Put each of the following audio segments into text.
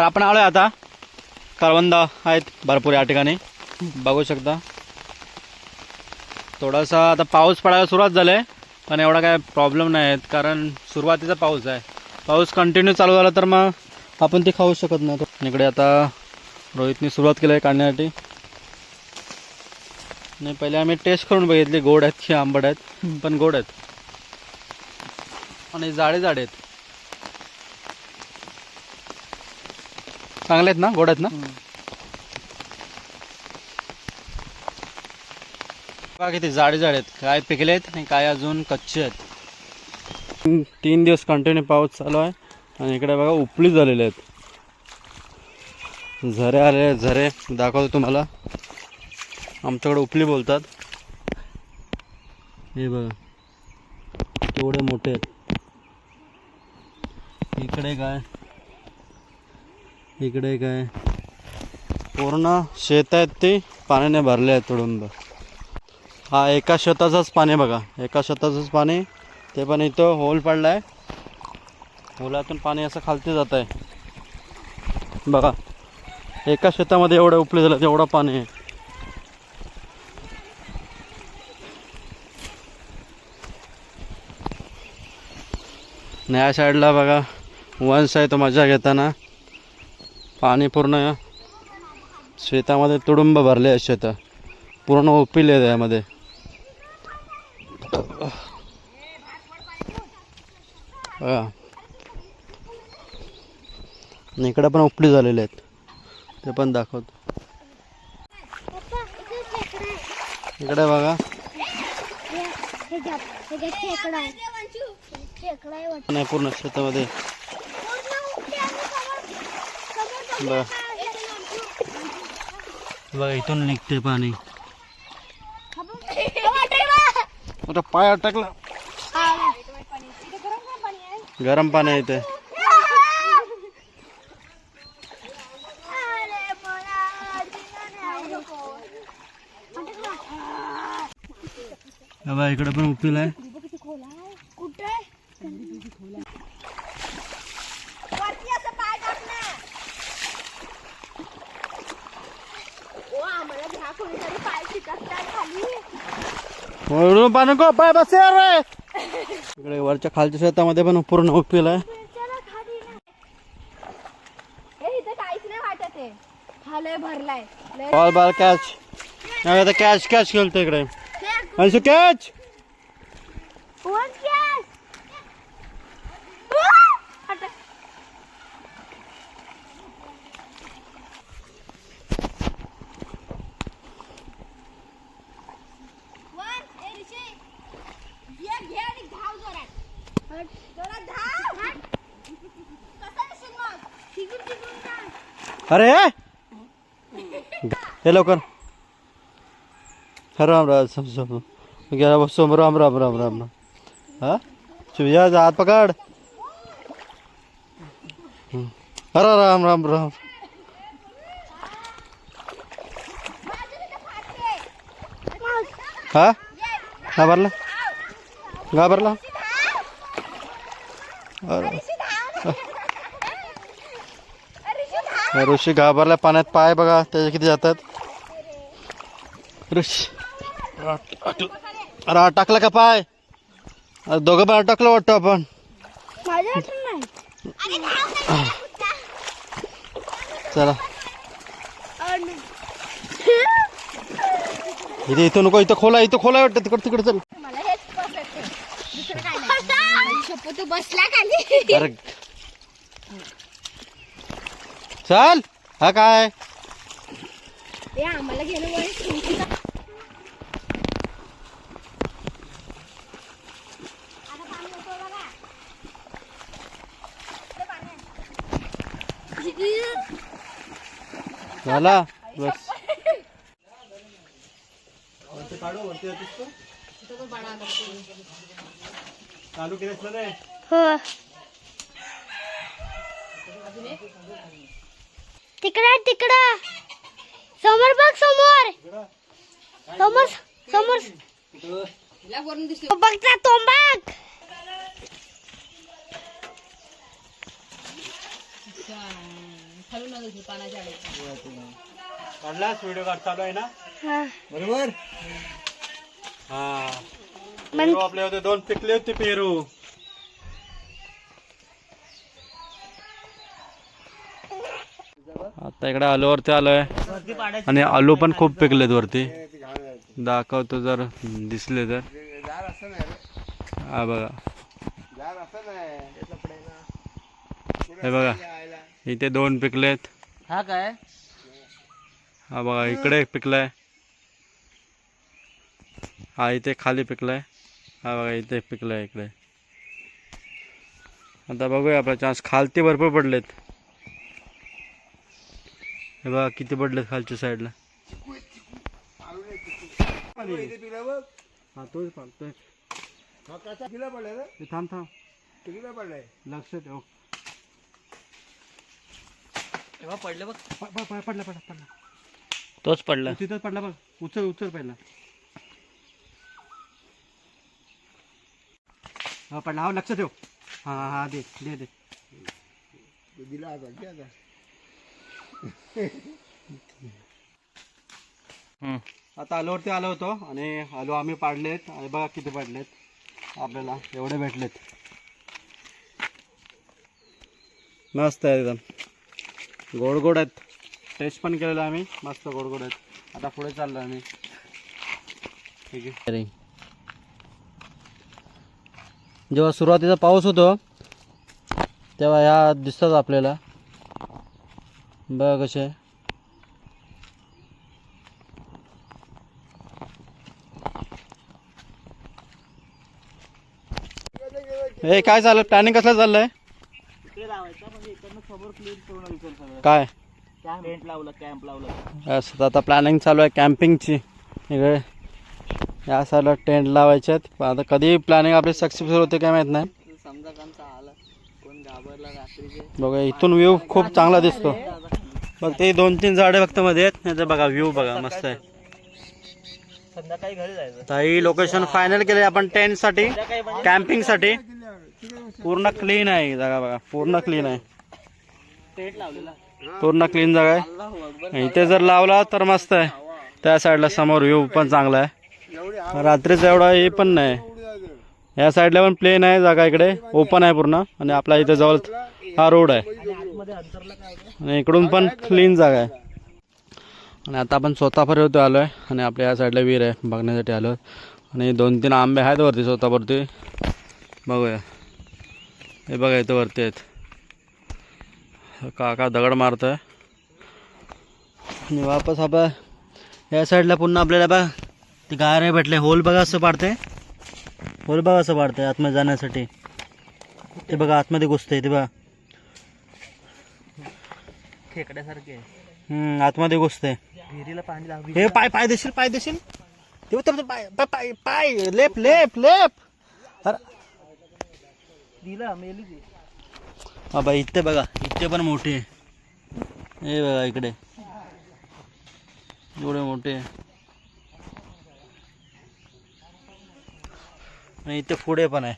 तर आपण आलोय आता. करवंद आहेत भरपूर या ठिकाणी. बघू शकता. थोडासा आता पाऊस पडायला सुरुवात झाली आहे पण एवढा काय प्रॉब्लेम नाही आहेत कारण सुरुवातीचा पाऊस आहे. पाऊस कंटिन्यू चालू झाला तर मग आपण ते खाऊ शकत नाही. इकडे आता रोहितने सुरुवात केली आहे काढण्यासाठी. नाही पहिले आम्ही टेस्ट करून बघितले गोड आहेत की आंबट आहेत. पण गोड आहेत. आणि जाडे जाडे आहेत. चांगले आहेत ना गोड आहेत ना? बघा किती जाडे जाडे आहेत. काय पिकले आहेत आणि काय अजून कच्चे आहेत. तीन- दिवस कंटिन्यू पाऊस चालू आहे आणि इकडे बघा उपली झालेले आहेत. झरे आहेत झरे. दाखवतो तुम्हाला. आमच्याकडे उपली बोलतात. हे बघा. केवढे मोठे आहेत. इकडे काय? इकडे काय? पूर्ण शेत आहेत ते पाण्याने भरले आहेत तुडुंब. हा एका शेताचंच पाणी बघा. एका शेताचंच पाणी. ते पण इथं होल पडला आहे होलातून पाणी असं खालती जात आहे बघा. एका शेतामध्ये एवढं उपले झालं तेवढं पाणी आहे. न्या साईडला बघा. वंश आहे तो मजा घेताना. पाणी पूर्ण शेतामध्ये तुडुंब भरले आहे शेतं पूर्ण उपिले आहे त्यामध्ये इकडे पण उपली झालेले आहेत ते पण दाखवतो इकडे बघा नाही पूर्ण शेतामध्ये बघा इथून निघते पाणी. आता पाय अटकला. गरम पाणी आहे ते हे इकडे पण उपील आहे कुठे वरती असं पाय टाक ना ओ कोणीतरी पाय चिकटतात खाली. वरून पाणी को पाय बस रे. इकडे वरच्या खालच्या शेतामध्ये पण पूर्ण उपील आहे. चला खाली. ना. ए इथं काहीच नाही वाटत आहे. हा लय भरलाय. लय बॉल बॉल कॅच नाही आता कॅच कॅच खेळतो इकडे. अंशू कॅच कॅच अरे! हे लवकर. हा राम राम सम सम गेला सोम राम राम राम राम राम. हा? शिवया हात पकड. अरे राम राम राम. हा? घाबरला? घाबरला? ऋषी घाबरला पाण्यात पाय बघा त्याचे किती जातात. ऋषी. अरे टाकला का पाय? अरे दोघं पण अटकलं वाटतं आपण. चला. इथे इथं नको इथं खोला इथं खोला वाटतं. तिकड तिकडे चल. शप्पू तू बसला खाली अरे. चल हा काय? आम्हाला घेणं वय तुमची का- आता पाणी चालू केलं रे? हो. तिकडं तिकडं. समोर बघ समोर. समोर समोर. बघता तो बघ. काढलास? व्हिडिओ काढ चालू आहे ना? हा. बरोबर? हा. पेरू आपले होते दोन पिकले होते पेरू. आता इकडे आलूवरती आलोय. आणि आलू पण खूप पिकलेत वरती. दाखवतो जर दिसले तर. हा बघा. हे बघा. इथे दोन पिकलेत. हा काय? हा बघा इकडे एक पिकलाय. हा इथे खाली पिकलाय. हा बघा इथे एक पिकलाय इकडे. आता बघूया आपला चान्स खालती भरपूर पडलेत. हे बघा किती पडलेत खालच्या साईडला हा तोच तोच. थांब थांब. लक्ष ठेव. पडले बघ. पडला पडला पडला. तोच पडला. तिथंच पडला बघ. उचल उचल पहिला. हा पडला हा लक्ष ठेव. हा हा दे दे दे. आता आलोवरती आलो होतो आणि आलो आम्ही पाडलेत. आणि बघा किती पडलेत. आपल्याला एवढे भेटलेत. मस्त आहे एकदम. गोड गोड आहेत. टेस्ट पण केलेलं आम्ही. मस्त गोड गोड आहेत. आता पुढे चाललो आम्ही. ठीक आहे. जेव्हा सुरुवातीचा पाऊस होतो तेव्हा ह्या दिसतात आपल्याला. बघा कसे. हे काय चाललं प्लॅनिंग कसलं चाललंय? काय? कॅम्प लावलं असं आता प्लॅनिंग चालू आहे कॅम्पिंगची इकडे या साईडला टेंट लावायचे आहेत पण आता कधी प्लॅनिंग आपली सक्सेसफुल होते काय माहीत नाही. बघा इथून व्ह्यू खूप चांगला दिसतो. बघ ते दोन तीन झाडे फक्त मध्ये आहेत. नाही तर बघा व्ह्यू बघा मस्त आहे. ही लोकेशन फायनल केले आपण टेंटसाठी कॅम्पिंगसाठी पूर्ण क्लीन आहे जागा बघा. पूर्ण क्लीन आहे. टेंट लावलेला. पूर्ण क्लीन जागा आहे. इथे जर लावला तर मस्त आहे. त्या साईडला समोर व्ह्यू पण चांगला आहे. रात्रीचं एवढा हे पण नाही. या साईडला पण प्लेन आहे जागा इकडे. ओपन आहे पूर्ण. आणि आपला इथे जवळ हा रोड आहे. आणि इकडून पण क्लीन जागा आहे. आणि आता आपण स्वतःपर्यंत आलो आहे आणि आपल्या या साईडला विहीर आहे. बघण्यासाठी आलो आणि दोन तीन आंबे आहेत वरती स्वतःवरती बघूया. हे बघा इथं वरती आहेत. काका दगड मारत आहे आणि वापस आपण या साईडला पुन्हा आपल्याला बघा ते गारे भेटले. होल बघा असं पाडते. होल बघा असं पाडते आतमध्ये जाण्यासाठी. ते बघा आतमध्ये घुसते ते बघा. खेकड्यासारखे. आतमध्ये घुसते हे पाय पाय देशील पाय देशील? ते उतर पाय पाय पाय पाय. लेप लेप लेप. दिलं मेली बाबा इथे बघा इथे पण मोठे. हे बघा इकडे. एवढे मोठे. आणि इथे पुढे पण आहे.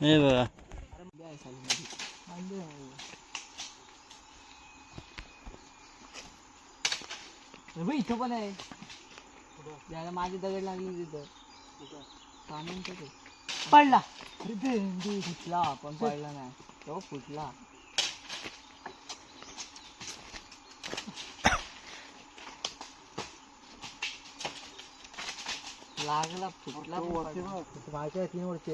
हे बघा. इथं पण आहे. ज्याला माझी दगड लागली तिथं. पाण्याचं पडला. अरे पण पडला नाही. तो फुटला. लागला फुटला माझ्या तीन वर्ष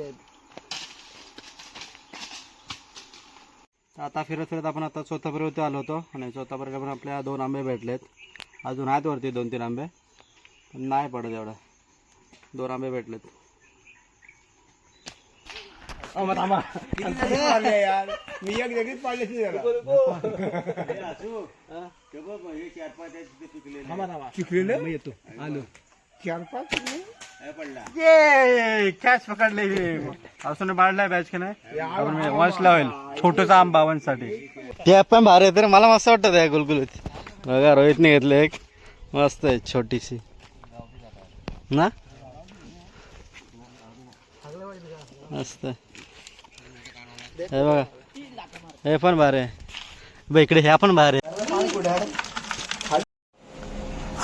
आता फिरत फिरत आपण आता स्वतःपर्यंत आलो होतो आणि स्वतःपर्यंत पण आपल्या दोन आंबे भेटलेत. अजून आहेत वरती दोन तीन आंबे पण नाही पडत एवढं. दोन आंबे भेटलेत. ये कॅच पकडले असून पाडलाय बॅच की नाही? वंश लावेल छोटूसा आंबा वंशसाठी ते पण भारी आहे तर मला मस्त वाटतं त्या गुलगुलीत. बघा रोहितने घेतलं एक. मस्त आहे छोटीशी. ना? मस्त आहे. हे बघा हे पण भारी आहे. बघ इकडे ह्या पण बाहेर आहे.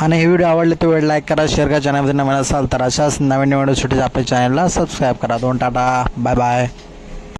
आणि हे व्हिडिओ आवडले तर वेळ लाईक करा शेअर करा चॅनलमध्ये नवीन असाल तर अशाच नवीन नवीन छोटे आपल्या चॅनलला सबस्क्राईब करा. दोन टाटा. Bye bye